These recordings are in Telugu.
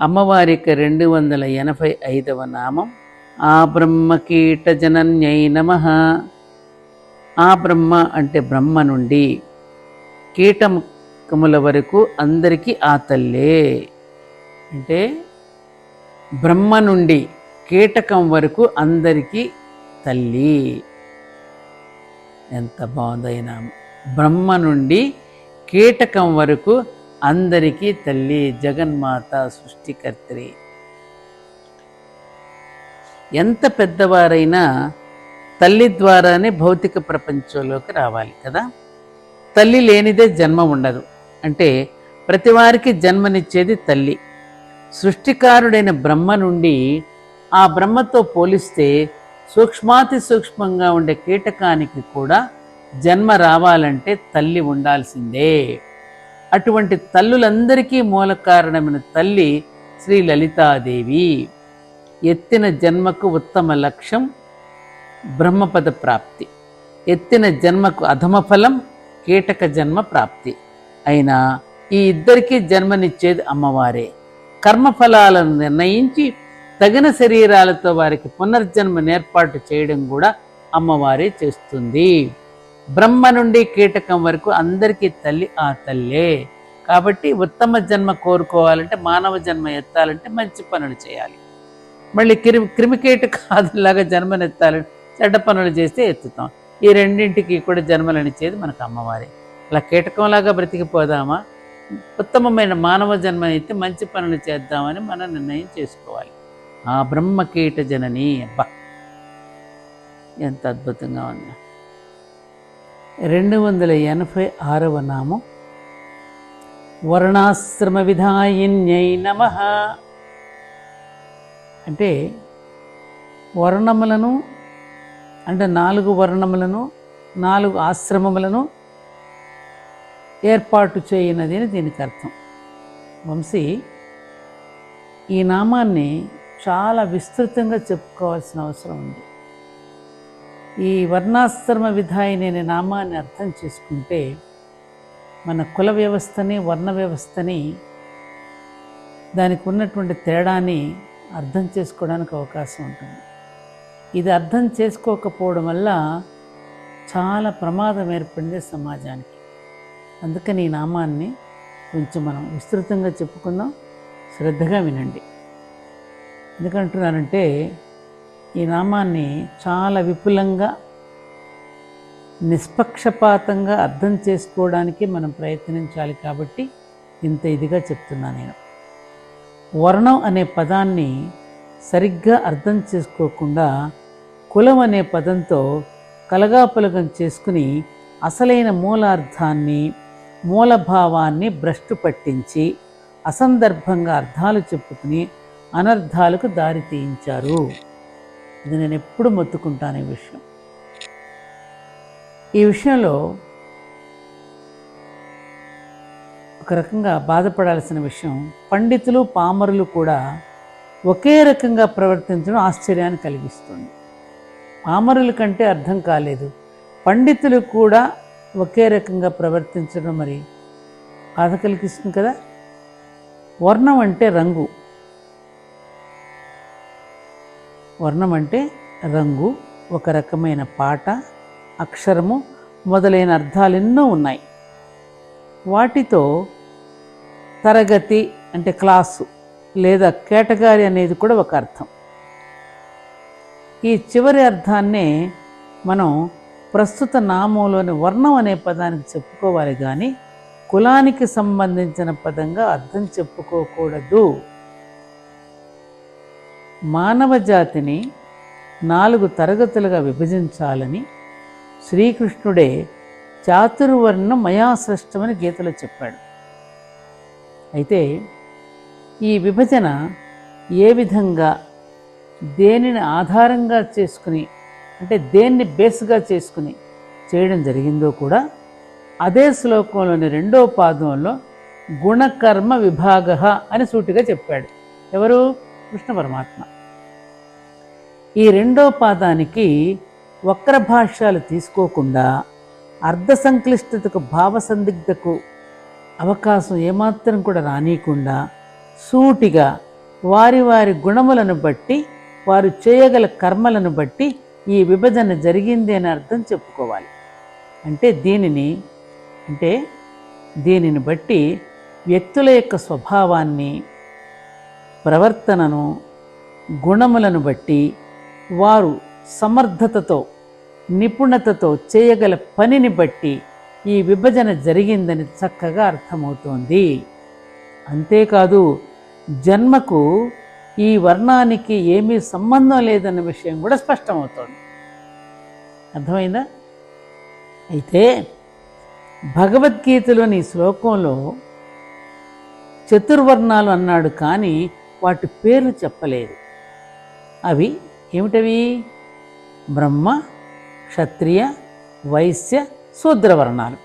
అమ్మవారికి రెండు వందల ఎనభై ఐదవ నామం. ఆ బ్రహ్మకీట జనన్యై నమ. ఆ బ్రహ్మ అంటే బ్రహ్మ నుండి కీటముల వరకు అందరికీ ఆ తల్లే. అంటే బ్రహ్మ నుండి కీటకం వరకు అందరికీ తల్లి. ఎంత బాగుందైనా బ్రహ్మ నుండి కీటకం వరకు అందరికీ తల్లి జగన్మాత సృష్టికర్త్రి. ఎంత పెద్దవారైనా తల్లి ద్వారానే భౌతిక ప్రపంచంలోకి రావాలి కదా? తల్లి లేనిదే జన్మ ఉండదు. అంటే ప్రతి వారికి జన్మనిచ్చేది తల్లి. సృష్టికారుడైన బ్రహ్మ నుండి ఆ బ్రహ్మతో పోలిస్తే సూక్ష్మాతి సూక్ష్మంగా ఉండే కీటకానికి కూడా జన్మ రావాలంటే తల్లి ఉండాల్సిందే. అటువంటి తల్లులందరికీ మూల కారణమైన తల్లి శ్రీ లలితాదేవి. ఎత్తిన జన్మకు ఉత్తమ లక్ష్యం బ్రహ్మపద ప్రాప్తి. ఎత్తిన జన్మకు అధమ ఫలం కీటక జన్మ ప్రాప్తి. అయినా ఈ ఇద్దరికీ జన్మనిచ్చేది అమ్మవారే. కర్మఫలాలను నిర్ణయించి తగిన శరీరాలతో వారికి పునర్జన్మ ఏర్పాటు చేయడం కూడా అమ్మవారే చేస్తుంది. బ్రహ్మ నుండి కీటకం వరకు అందరికీ తల్లి ఆ తల్లే. కాబట్టి ఉత్తమ జన్మ కోరుకోవాలంటే మానవ జన్మ ఎత్తాలంటే మంచి పనులు చేయాలి. మళ్ళీ క్రిమి క్రిమికీటకాదులాగా జన్మనెత్తాలంటే చెడ్డ పనులు చేస్తే ఎత్తుతాం. ఈ రెండింటికి కూడా జన్మలనిచ్చేది మనకు అమ్మవారే. అలా కీటకంలాగా బ్రతికిపోదామా? ఉత్తమమైన మానవ జన్మ అయితే మంచి పనులు చేద్దామని మనం నిర్ణయం చేసుకోవాలి. ఆ బ్రహ్మ కీట జనని అబ్బా! ఎంత అద్భుతంగా ఉంది. రెండు వందల ఎనభై ఆరవ నామం. వర్ణాశ్రమ విధాయిన్యై నమ. అంటే వర్ణములను అంటే నాలుగు వర్ణములను నాలుగు ఆశ్రమములను ఏర్పాటు చేయనది అని దీనికి అర్థం. వంశీ ఈ నామాన్ని చాలా విస్తృతంగా చెప్పుకోవాల్సిన అవసరం ఉంది. ఈ వర్ణాశ్రమ విధాయిని అనే నామాన్ని అర్థం చేసుకుంటే మన కుల వ్యవస్థని వర్ణ వ్యవస్థని దానికి ఉన్నటువంటి తేడాని అర్థం చేసుకోవడానికి అవకాశం ఉంటుంది. ఇది అర్థం చేసుకోకపోవడం వల్ల చాలా ప్రమాదం ఏర్పడింది సమాజానికి. అందుకని ఈ నామాన్ని కొంచెం మనం విస్తృతంగా చెప్పుకుందాం. శ్రద్ధగా వినండి. ఎందుకంటున్నానంటే ఈ నామాన్ని చాలా విపులంగా నిష్పక్షపాతంగా అర్థం చేసుకోవడానికి మనం ప్రయత్నించాలి కాబట్టి ఇంత ఇదిగా చెప్తున్నా నేను. వర్ణం అనే పదాన్ని సరిగ్గా అర్థం చేసుకోకుండా కులం అనే పదంతో కలగాపులగం చేసుకుని అసలైన మూలార్థాన్ని మూలభావాన్ని భ్రష్టు పట్టించి అసందర్భంగా అర్థాలు చెప్పుకుని అనర్థాలకు దారి తీయించారు. ఇది నేను ఎప్పుడు మొత్తుకుంటాను ఈ విషయం. ఈ విషయంలో ఒక రకంగా బాధపడాల్సిన విషయం పండితులు పామరులు కూడా ఒకే రకంగా ప్రవర్తించడం ఆశ్చర్యాన్ని కలిగిస్తుంది. పామరుల కంటే అర్థం కాలేదు. పండితులు కూడా ఒకే రకంగా ప్రవర్తించడం మరి బాధ కలిగిస్తుంది కదా? వర్ణం అంటే రంగు. వర్ణం అంటే రంగు ఒక రకమైన పాట అక్షరము మొదలైన అర్థాలు ఎన్నో ఉన్నాయి. వాటితో తరగతి అంటే క్లాసు లేదా కేటగారీ అనేది కూడా ఒక అర్థం. ఈ చివరి అర్థాన్నే మనం ప్రస్తుత నామంలోని వర్ణం అనే పదానికి చెప్పుకోవాలి కానీ కులానికి సంబంధించిన పదంగా అర్థం చెప్పుకోకూడదు. మానవ జాతిని నాలుగు తరగతులుగా విభజించాలని శ్రీకృష్ణుడే చాతుర్వర్ణ మయా సృష్టమని గీతలో చెప్పాడు. అయితే ఈ విభజన ఏ విధంగా దేనిని ఆధారంగా చేసుకుని అంటే దేన్ని బేస్గా చేసుకుని చేయడం జరిగిందో కూడా అదే శ్లోకంలోని రెండో పాదంలో గుణకర్మ విభాగ అని సూటిగా చెప్పాడు. ఎవరు? కృష్ణ పరమాత్మ. ఈ రెండో పాదానికి వక్ర భాష్యాలు తీసుకోకుండా అర్ధ సంక్లిష్టతకు భావ సందిగ్ధకు అవకాశం ఏమాత్రం కూడా రానియకుండా సూటిగా వారి వారి గుణములను బట్టి వారు చేయగల కర్మలను బట్టి ఈ విభజన జరిగింది అని అర్థం చెప్పుకోవాలి. అంటే దీనిని అంటే దీనిని బట్టి వ్యక్తుల యొక్క స్వభావాన్ని ప్రవర్తనను గుణములను బట్టి వారు సమర్థతతో నిపుణతతో చేయగల పనిని బట్టి ఈ విభజన జరిగిందని చక్కగా అర్థమవుతోంది. అంతేకాదు జన్మకు ఈ వర్ణానికి ఏమీ సంబంధం లేదన్న విషయం కూడా స్పష్టమవుతోంది. అర్థమైందా? అయితే భగవద్గీతలోని శ్లోకంలో చతుర్వర్ణాలు అన్నాడు కానీ వాటి పేర్లు చెప్పలేదు. అవి ఏమిటవి? బ్రహ్మ క్షత్రియ వైశ్య శూద్ర వర్ణాలు.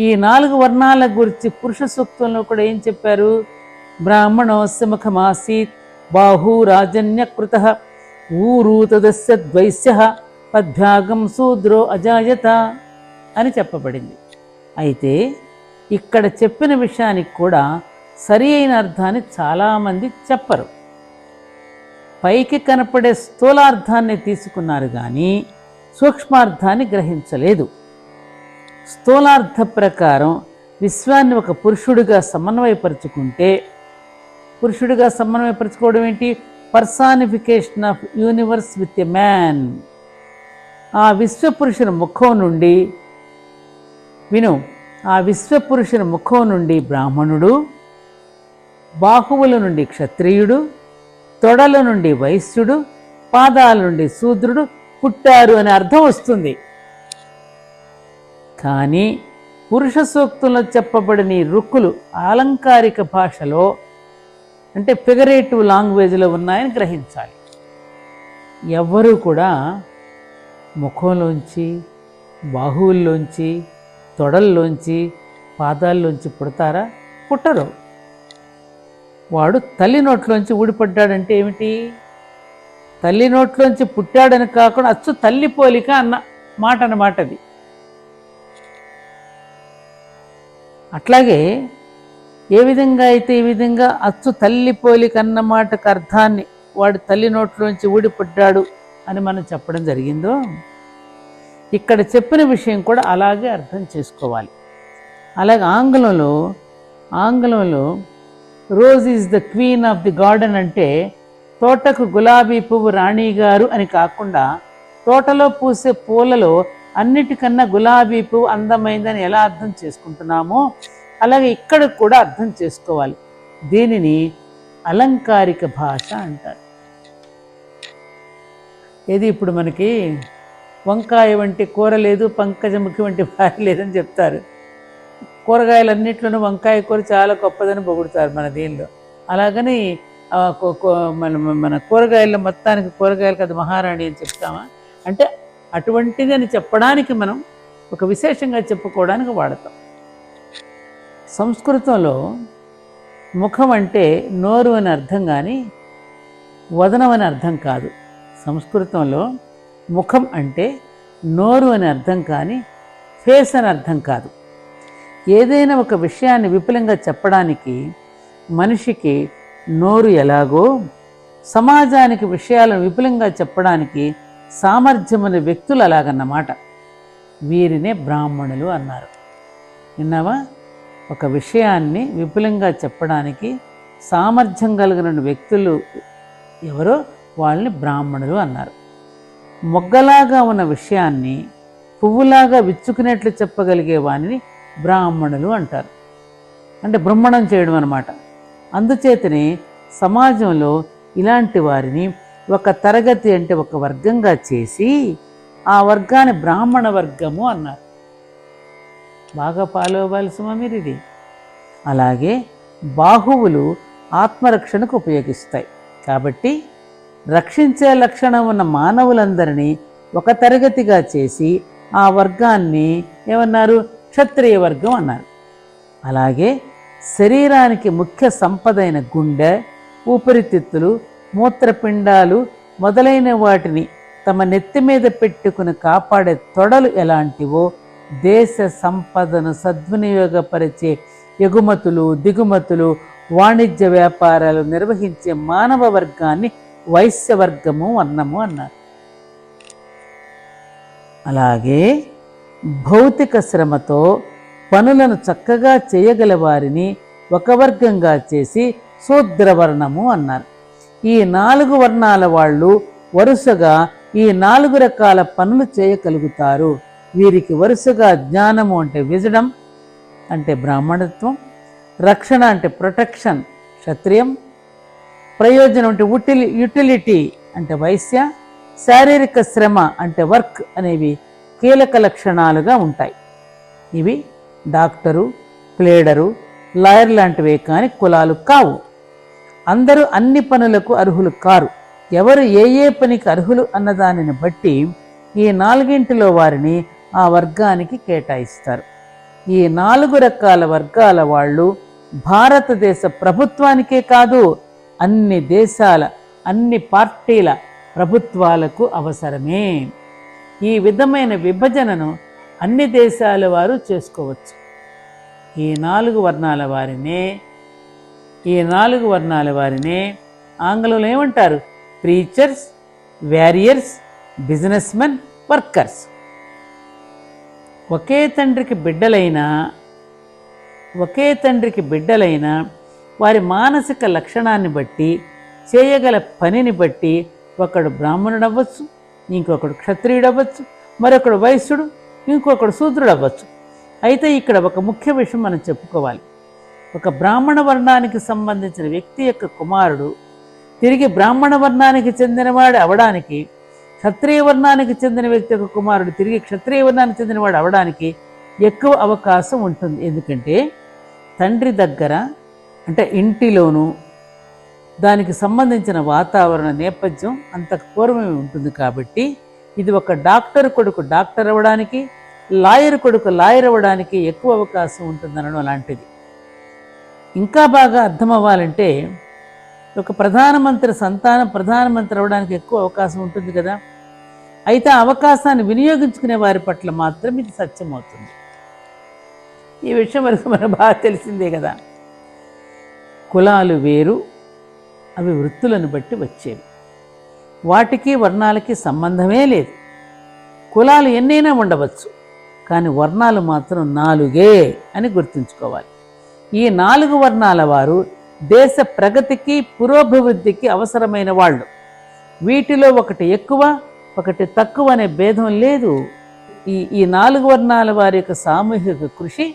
ఈ నాలుగు వర్ణాల గురించి పురుష సూక్తంలో కూడా ఏం చెప్పారు? బ్రాహ్మణోస్య ముఖమాసీత్ రాజన్యకృత ఊరూతదస్య ద్వైశ్య పద్భాగం శూద్రో అజాయత అని చెప్పబడింది. అయితే ఇక్కడ చెప్పిన విషయానికి కూడా సరి అయిన అర్థాన్ని చాలామంది చెప్పరు. పైకి కనపడే స్థూలార్థాన్ని తీసుకున్నారు కానీ సూక్ష్మార్థాన్ని గ్రహించలేదు. స్థూలార్థ ప్రకారం విశ్వాన్ని ఒక పురుషుడిగా సమన్వయపరుచుకుంటే పురుషుడిగా సమన్వయపరచుకోవడం ఏంటి? Personification of universe with a man ఆ విశ్వపురుషుని ముఖం నుండి విను ఆ విశ్వపురుషుని ముఖం నుండి బ్రాహ్మణుడు బాహువుల నుండి క్షత్రియుడు తొడల నుండి వైశ్యుడు పాదాల నుండి శూద్రుడు పుట్టారు అనే అర్థం వస్తుంది. కానీ పురుష సూక్తుల్లో చెప్పబడిన ఈ రుక్కులు ఆలంకారిక భాషలో అంటే ఫిగరేటివ్ లాంగ్వేజ్లో ఉన్నాయని గ్రహించాలి. ఎవ్వరూ కూడా ముఖంలోంచి బాహువుల్లోంచి తొడల్లోంచి పాదాల్లోంచి పుడతారా? పుట్టరు. వాడు తల్లి నోట్లోంచి ఊడిపడ్డాడంటే ఏమిటి? తల్లి నోట్లోంచి పుట్టాడని కాకుండా అచ్చు తల్లి పోలిక అన్న మాట అన్నమాట అది. అట్లాగే ఏ విధంగా అయితే ఈ విధంగా అచ్చు తల్లి పోలిక అన్న మాటకు అర్థాన్ని వాడు తల్లి నోట్లోంచి ఊడిపడ్డాడు అని మనం చెప్పడం జరిగిందో ఇక్కడ చెప్పిన విషయం కూడా అలాగే అర్థం చేసుకోవాలి. అలాగే ఆంగ్లంలో ఆంగ్లంలో rose is the queen of the garden అంటే తోటకు గులాబీ పువ్వు రాణి గారు అని కాకుండా తోటలో పూసే పూలలో అన్నిటికన్నా గులాబీ పువ్వు అందమైందని ఎలా అర్థం చేసుకుంటున్నామో అలాగే ఇక్కడ కూడా అర్థం చేసుకోవాలి. దీనిని అలంకారిక భాష అంటారు. ఏది ఇప్పుడు మనకి వంకాయ వంటి కూర లేదు పంకజముఖి వంటి భార్య లేదని చెప్తారు. కూరగాయలన్నింటిలోనూ వంకాయ కూర చాలా గొప్పదని పొగుడుతారు మన దీనిలో. అలాగని మన మన కూరగాయల మొత్తానికి కూరగాయలకు అది మహారాణి అని చెప్తామా? అంటే అటువంటిది అని చెప్పడానికి మనం ఒక విశేషంగా చెప్పుకోవడానికి వాడతాం. సంస్కృతంలో ముఖం అంటే నోరు అని అర్థం కానీ వదనం అని అర్థం కాదు. సంస్కృతంలో ముఖం అంటే నోరు అని అర్థం కానీ ఫేస్ అని అర్థం కాదు. ఏదైనా ఒక విషయాన్ని విపులంగా చెప్పడానికి మనిషికి నోరు ఎలాగో సమాజానికి విషయాలను విపులంగా చెప్పడానికి సామర్థ్యమైన వ్యక్తులు అలాగన్నమాట. వీరినే బ్రాహ్మణులు అన్నారు. విన్నావా? ఒక విషయాన్ని విపులంగా చెప్పడానికి సామర్థ్యం కలిగిన వ్యక్తులు ఎవరో వాళ్ళని బ్రాహ్మణులు అన్నారు. మొగ్గలాగా ఉన్న విషయాన్ని పువ్వులాగా విచ్చుకునేట్లు చెప్పగలిగే వారిని బ్రాహ్మణులు అంటారు. అంటే బ్రహ్మణం చేయడం అనమాట అందుచేతనే సమాజంలో ఇలాంటి వారిని ఒక తరగతి అంటే ఒక వర్గంగా చేసి ఆ వర్గాన్ని బ్రాహ్మణ వర్గము అన్నారు. బాగా ఫాలో అవ్వాలి సుమా మీరు ఇది. అలాగే బాహువులు ఆత్మరక్షణకు ఉపయోగిస్తాయి. కాబట్టి రక్షించే లక్షణం ఉన్న మానవులందరినీ ఒక తరగతిగా చేసి ఆ వర్గాన్ని ఏమన్నారు? క్షత్రియ వర్గం అన్నారు. అలాగే శరీరానికి ముఖ్య సంపదైన గుండె ఊపిరితిత్తులు మూత్రపిండాలు మొదలైన వాటిని తమ నెత్తి మీద పెట్టుకుని కాపాడే తొడలు ఎలాంటివో దేశ సంపదను సద్వినియోగపరిచే ఎగుమతులు దిగుమతులు వాణిజ్య వ్యాపారాలు నిర్వహించే మానవ వర్గాన్ని వైశ్యవర్గము అన్నము వర్ణము అన్నారు. అలాగే భౌతిక శ్రమతో పనులను చక్కగా చేయగల వారిని ఒక వర్గంగా చేసి శూద్రవర్ణము అన్నారు. ఈ నాలుగు వర్ణాల వాళ్ళు వరుసగా ఈ నాలుగు రకాల పనులు చేయగలుగుతారు. వీరికి వరుసగా జ్ఞానము అంటే విజడం అంటే బ్రాహ్మణత్వం రక్షణ అంటే ప్రొటెక్షన్ క్షత్రియం ప్రయోజనం అంటే ఉటిలి యుటిలిటీ అంటే వైశ్య శారీరక శ్రమ అంటే వర్క్ అనేవి కీలక లక్షణాలుగా ఉంటాయి. ఇవి డాక్టరు ప్లేడరు లాయర్ లాంటివే కానీ కులాలు కావు. అందరూ అన్ని పనులకు అర్హులు కారు. ఎవరు ఏ ఏ పనికి అర్హులు అన్నదానిని బట్టి ఈ నాలుగింటిలో వారిని ఆ వర్గానికి కేటాయిస్తారు. ఈ నాలుగు రకాల వర్గాల వాళ్ళు భారతదేశ ప్రభుత్వానికే కాదు అన్ని దేశాల అన్ని పార్టీల ప్రభుత్వాలకు అవసరమే. ఈ విధమైన విభజనను అన్ని దేశాల వారు చేసుకోవచ్చు. ఈ నాలుగు వర్ణాల వారినే ఈ నాలుగు వర్ణాల వారినే ఆంగ్లంలో ఏమంటారు? Preachers warriors business men workers ఒకే తండ్రికి బిడ్డలైన ఒకే తండ్రికి బిడ్డలైన వారి మానసిక లక్షణాన్ని బట్టి చేయగల పనిని బట్టి ఒకడు బ్రాహ్మణుడు అవ్వచ్చు ఇంకొకడు క్షత్రియుడు అవ్వచ్చు మరొకడు వైశ్యుడు ఇంకొకడు శూద్రుడు అవ్వచ్చు అయితే ఇక్కడ ఒక ముఖ్య విషయం మనం చెప్పుకోవాలి. ఒక బ్రాహ్మణ వర్ణానికి సంబంధించిన వ్యక్తి యొక్క కుమారుడు తిరిగి బ్రాహ్మణ వర్ణానికి చెందినవాడు అవడానికి క్షత్రియ వర్ణానికి చెందిన వ్యక్తి యొక్క కుమారుడు తిరిగి క్షత్రియ వర్ణానికి చెందినవాడు అవడానికి ఎక్కువ అవకాశం ఉంటుంది. ఎందుకంటే తండ్రి దగ్గర అంటే ఇంటిలోనూ దానికి సంబంధించిన వాతావరణ నేపథ్యం అంత పూర్వమే ఉంటుంది కాబట్టి ఇది ఒక డాక్టర్ కొడుకు డాక్టర్ అవ్వడానికి లాయర్ కొడుకు లాయర్ అవ్వడానికి ఎక్కువ అవకాశం ఉంటుందనడం అలాంటిది. ఇంకా బాగా అర్థం అవ్వాలంటే ఒక ప్రధానమంత్రి సంతానం ప్రధానమంత్రి అవ్వడానికి ఎక్కువ అవకాశం ఉంటుంది కదా. అయితే ఆ అవకాశాన్ని వినియోగించుకునే వారి పట్ల మాత్రం ఇది సత్యమవుతుంది. ఈ విషయం వరకు మనకు బాగా తెలిసిందే కదా. కులాలు వేరు అవి వృత్తులను బట్టి వచ్చేవి. వాటికి వర్ణాలకి సంబంధమే లేదు. కులాలు ఎన్నైనా ఉండవచ్చు. కానీ వర్ణాలు మాత్రం నాలుగే అని గుర్తుంచుకోవాలి. ఈ నాలుగు వర్ణాల వారు దేశ ప్రగతికి పురోభివృద్ధికి అవసరమైన వాళ్ళు. వీటిలో ఒకటి ఎక్కువ ఒకటి తక్కువ అనే భేదం లేదు. ఈ ఈ నాలుగు వర్ణాల వారి యొక్క సామూహిక కృషి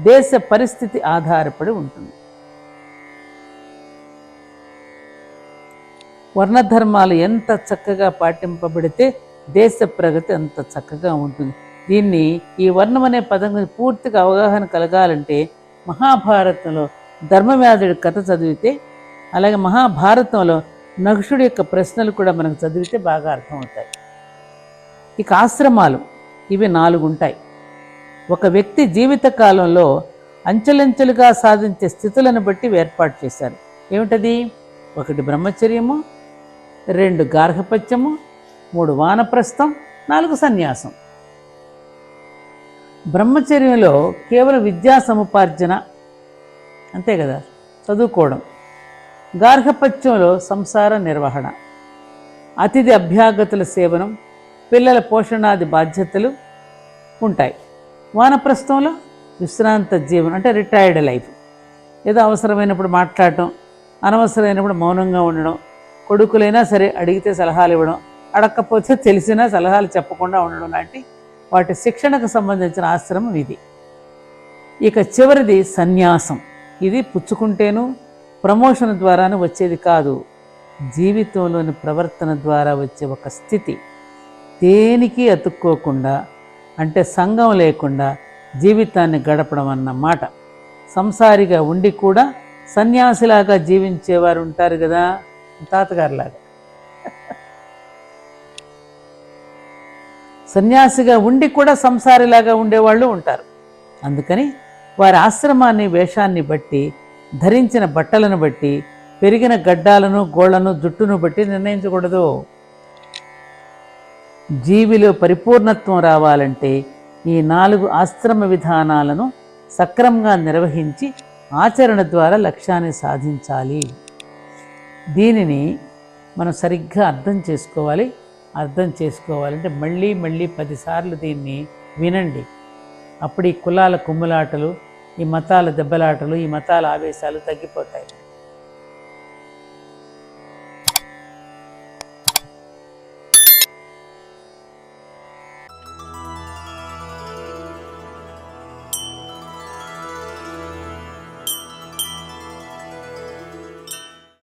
దేశ పరిస్థితి ఆధారపడి ఉంటుంది. వర్ణధర్మాలు ఎంత చక్కగా పాటింపబడితే దేశ ప్రగతి అంత చక్కగా ఉంటుంది. దీన్ని ఈ వర్ణం అనే పదం పూర్తిగా అవగాహన కలగాలంటే మహాభారతంలో ధర్మవ్యాధుడి కథ చదివితే అలాగే మహాభారతంలో నక్షుడి యొక్క ప్రశ్నలు కూడా మనకు చదివితే బాగా అర్థమవుతాయి. ఇక ఆశ్రమాలు ఇవి నాలుగు ఉంటాయి ఒక వ్యక్తి జీవిత కాలంలో అంచెలంచెలుగా సాధించే స్థితులను బట్టి ఏర్పాటు చేశారు. ఏమిటది? ఒకటి బ్రహ్మచర్యము రెండు గార్హపత్యము మూడు వానప్రస్థం నాలుగు సన్యాసం. బ్రహ్మచర్యంలో కేవలం విద్యా సముపార్జన అంతే కదా చదువుకోవడం. గార్హపత్యంలో సంసార నిర్వహణ అతిథి అభ్యాగతుల సేవనం పిల్లల పోషణాది బాధ్యతలు ఉంటాయి. వానప్రస్థంలో విశ్రాంత జీవనం అంటే రిటైర్డ్ లైఫ్ ఏదో అవసరమైనప్పుడు మాట్లాడటం అనవసరమైనప్పుడు మౌనంగా ఉండడం కొడుకులైనా సరే అడిగితే సలహాలు ఇవ్వడం అడగకపోతే తెలిసినా సలహాలు చెప్పకుండా ఉండడం లాంటి వాటి శిక్షణకు సంబంధించిన ఆశ్రమం ఇది. ఇక చివరిది సన్యాసం. ఇది పుచ్చుకుంటేను ప్రమోషన్ ద్వారాను వచ్చేది కాదు. జీవితంలోని ప్రవర్తన ద్వారా వచ్చే ఒక స్థితి. దేనికి అతుక్కోకుండా అంటే సంఘం లేకుండా జీవితాన్ని గడపడం అన్నమాట సంసారిగా ఉండి కూడా సన్యాసిలాగా జీవించేవారు ఉంటారు కదా. తాతగారిలాగా. సన్యాసిగా ఉండి కూడా సంసారిలాగా ఉండేవాళ్ళు ఉంటారు. అందుకని వారి ఆశ్రమాన్ని వేషాన్ని బట్టి ధరించిన బట్టలను బట్టి పెరిగిన గడ్డాలను గోళ్ళను జుట్టును బట్టి నిర్ణయించకూడదు. జీవిలో పరిపూర్ణత్వం రావాలంటే ఈ నాలుగు ఆశ్రమ విధానాలను సక్రమంగా నిర్వహించి ఆచరణ ద్వారా లక్ష్యాన్ని సాధించాలి. దీనిని మనం సరిగ్గా అర్థం చేసుకోవాలి. అర్థం చేసుకోవాలంటే మళ్ళీ మళ్ళీ పదిసార్లు దీన్ని వినండి. అప్పుడు ఈ కులాల కుమ్ములాటలు ఈ మతాల దెబ్బలాటలు ఈ మతాల ఆవేశాలు తగ్గిపోతాయి.